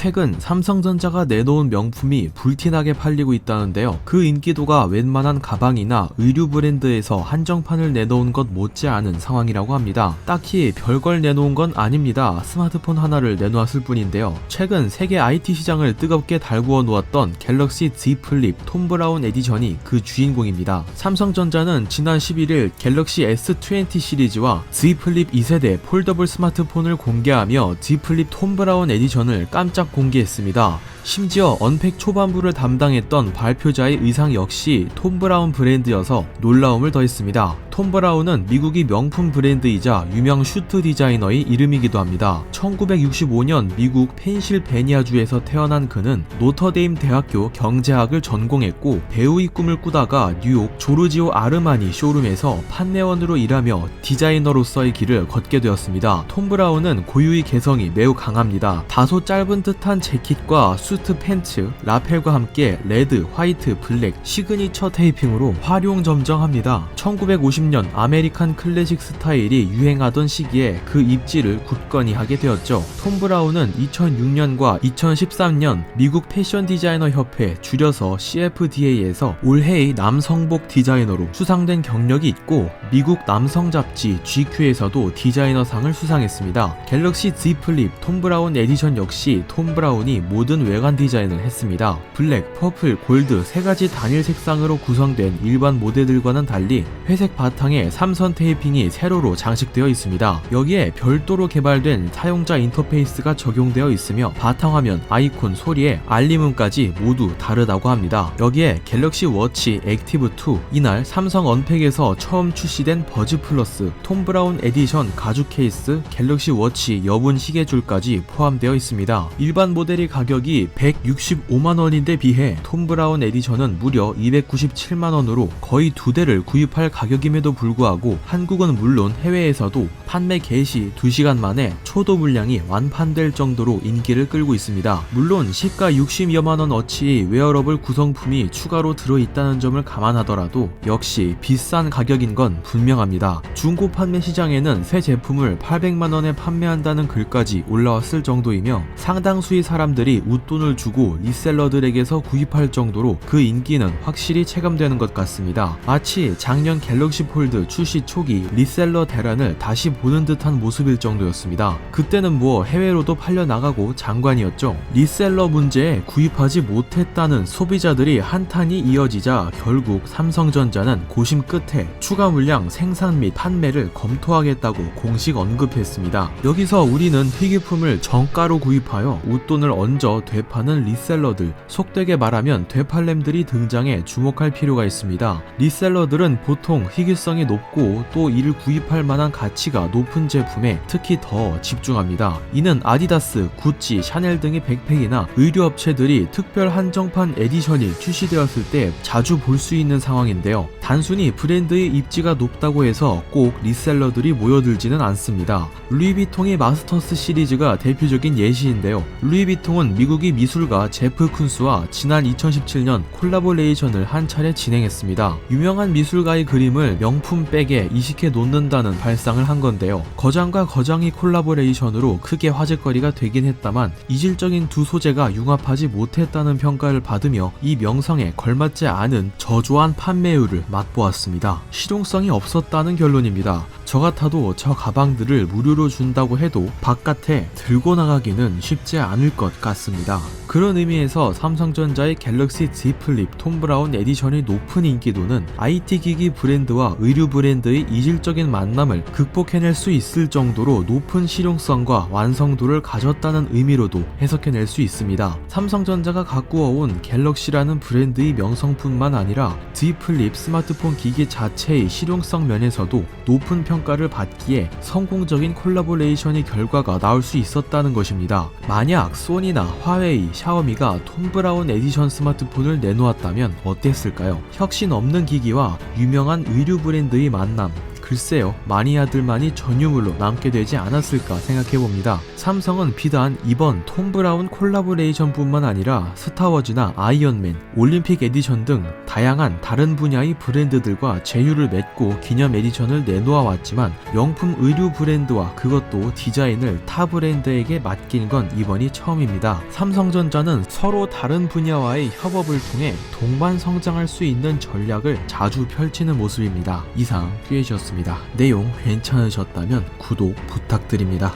최근 삼성전자가 내놓은 명품이 불티나게 팔리고 있다는데요. 그 인기도가 웬만한 가방이나 의류 브랜드에서 한정판을 내놓은 것 못지않은 상황이라고 합니다. 딱히 별걸 내놓은 건 아닙니다. 스마트폰 하나를 내놓았을 뿐인데요. 최근 세계 IT 시장을 뜨겁게 달구어 놓았던 갤럭시 Z 플립 톰 브라운 에디션이 그 주인공입니다. 삼성전자는 지난 11일 갤럭시 S20 시리즈와 Z 플립 2세대 폴더블 스마트폰을 공개하며 Z 플립 톰 브라운 에디션을 깜짝 공개했습니다. 심지어 언팩 초반부를 담당했던 발표자의 의상 역시 톰 브라운 브랜드여서 놀라움을 더했습니다. 톰 브라운은 미국의 명품 브랜드이자 유명 슈트 디자이너의 이름이기도 합니다. 1965년 미국 펜실베니아주에서 태어난 그는 노터데임 대학교 경제학을 전공했고 배우의 꿈을 꾸다가 뉴욕 조르지오 아르마니 쇼룸에서 판매원으로 일하며 디자이너로서의 길을 걷게 되었습니다. 톰 브라운은 고유의 개성이 매우 강합니다. 다소 짧은 듯한 재킷과 수트 팬츠, 라펠과 함께 레드, 화이트, 블랙, 시그니처 테이핑으로 활용 점정합니다. 1950년 아메리칸 클래식 스타일이 유행하던 시기에 그 입지를 굳건히 하게 되었죠. 톰 브라운은 2006년과 2013년 미국 패션 디자이너 협회 줄여서 CFDA에서 올해의 남성복 디자이너로 수상된 경력이 있고 미국 남성 잡지 GQ에서도 디자이너상을 수상했습니다. 갤럭시 Z 플립 톰 브라운 에디션 역시 톰 브라운이 모든 외관 디자인을 했습니다. 블랙, 퍼플, 골드 세 가지 단일 색상으로 구성된 일반 모델들과는 달리 회색 바 탕에 삼선 테이핑이 세로로 장식되어 있습니다. 여기에 별도로 개발된 사용자 인터페이스가 적용되어 있으며 바탕화면, 아이콘, 소리에 알림음까지 모두 다르다고 합니다. 여기에 갤럭시 워치 액티브 2 이날 삼성 언팩에서 처음 출시된 버즈 플러스 톰 브라운 에디션 가죽 케이스 갤럭시 워치 여분 시계줄까지 포함되어 있습니다. 일반 모델의 가격이 165만 원인데 비해 톰 브라운 에디션은 무려 297만 원으로 거의 두 대를 구입할 가격 임에도 불구하고 한국은 물론 해외에서도 판매 개시 2시간 만에 초도 물량이 완판될 정도로 인기를 끌고 있습니다. 물론 시가 60여만 원 어치의 웨어러블 구성품이 추가로 들어있다는 점을 감안하더라도 역시 비싼 가격인 건 분명합니다. 중고 판매 시장에는 새 제품을 800만 원에 판매한다는 글까지 올라왔을 정도이며 상당수의 사람들이 웃돈을 주고 리셀러들에게서 구입할 정도로 그 인기는 확실히 체감되는 것 같습니다. 마치 작년 갤럭시 폴드 출시 초기 리셀러 대란을 다시 보는 듯한 모습일 정도였습니다. 그때는 뭐 해외로도 팔려나가고 장관이었죠. 리셀러 문제에 구입하지 못했다는 소비자들이 한탄이 이어지자 결국 삼성전자는 고심 끝에 추가 물량 생산 및 판매를 검토하겠다고 공식 언급했습니다. 여기서 우리는 희귀품을 정가로 구입하여 웃돈을 얹어 되파는 리셀러들, 속되게 말하면 되팔렘들이 등장해 주목할 필요가 있습니다. 리셀러들은 보통 희귀 성이 높고 또 이를 구입할 만한 가치가 높은 제품에 특히 더 집중합니다. 이는 아디다스, 구찌, 샤넬 등의 백팩이나 의류 업체들이 특별 한정판 에디션이 출시되었을 때 자주 볼 수 있는 상황인데요. 단순히 브랜드의 입지가 높다고 해서 꼭 리셀러들이 모여들지는 않습니다. 루이비통의 마스터스 시리즈가 대표적인 예시인데요. 루이비통은 미국의 미술가 제프 쿤스와 지난 2017년 콜라보레이션을 한 차례 진행했습니다. 유명한 미술가의 그림을 명품 백에 이식해 놓는다는 발상을 한 건데요. 거장과 거장의 콜라보레이션으로 크게 화제거리가 되긴 했다만 이질적인 두 소재가 융합하지 못했다는 평가를 받으며 이 명성에 걸맞지 않은 저조한 판매율을 맛보았습니다. 실용성이 없었다는 결론입니다. 저 같아도 저 가방들을 무료로 준다고 해도 바깥에 들고 나가기는 쉽지 않을 것 같습니다. 그런 의미에서 삼성전자의 갤럭시 Z 플립 톰 브라운 에디션의 높은 인기도는 IT 기기 브랜드와 의류 브랜드의 이질적인 만남을 극복해낼 수 있을 정도로 높은 실용성과 완성도를 가졌다는 의미로도 해석해낼 수 있습니다. 삼성전자가 가꾸어온 갤럭시라는 브랜드의 명성뿐만 아니라 Z 플립 스마트폰 기기 자체의 실용성 면에서도 높은 평가를 받기에 성공적인 콜라보레이션의 결과가 나올 수 있었다는 것입니다. 만약 소니나 화웨이, 샤오미가 톰 브라운 에디션 스마트폰을 내놓았다면 어땠을까요? 혁신 없는 기기와 유명한 의류 브랜드의 만남, 글쎄요, 마니아들만이 전유물로 남게 되지 않았을까 생각해봅니다. 삼성은 비단 이번 톰 브라운 콜라보레이션뿐만 아니라 스타워즈나 아이언맨, 올림픽 에디션 등 다양한 다른 분야의 브랜드들과 제휴를 맺고 기념 에디션을 내놓아 왔지만 명품 의류 브랜드와 그것도 디자인을 타 브랜드에게 맡긴 건 이번이 처음입니다. 삼성전자는 서로 다른 분야와의 협업을 통해 동반 성장할 수 있는 전략을 자주 펼치는 모습입니다. 이상 듀엣이 었습니다. 내용 괜찮으셨다면 구독 부탁드립니다.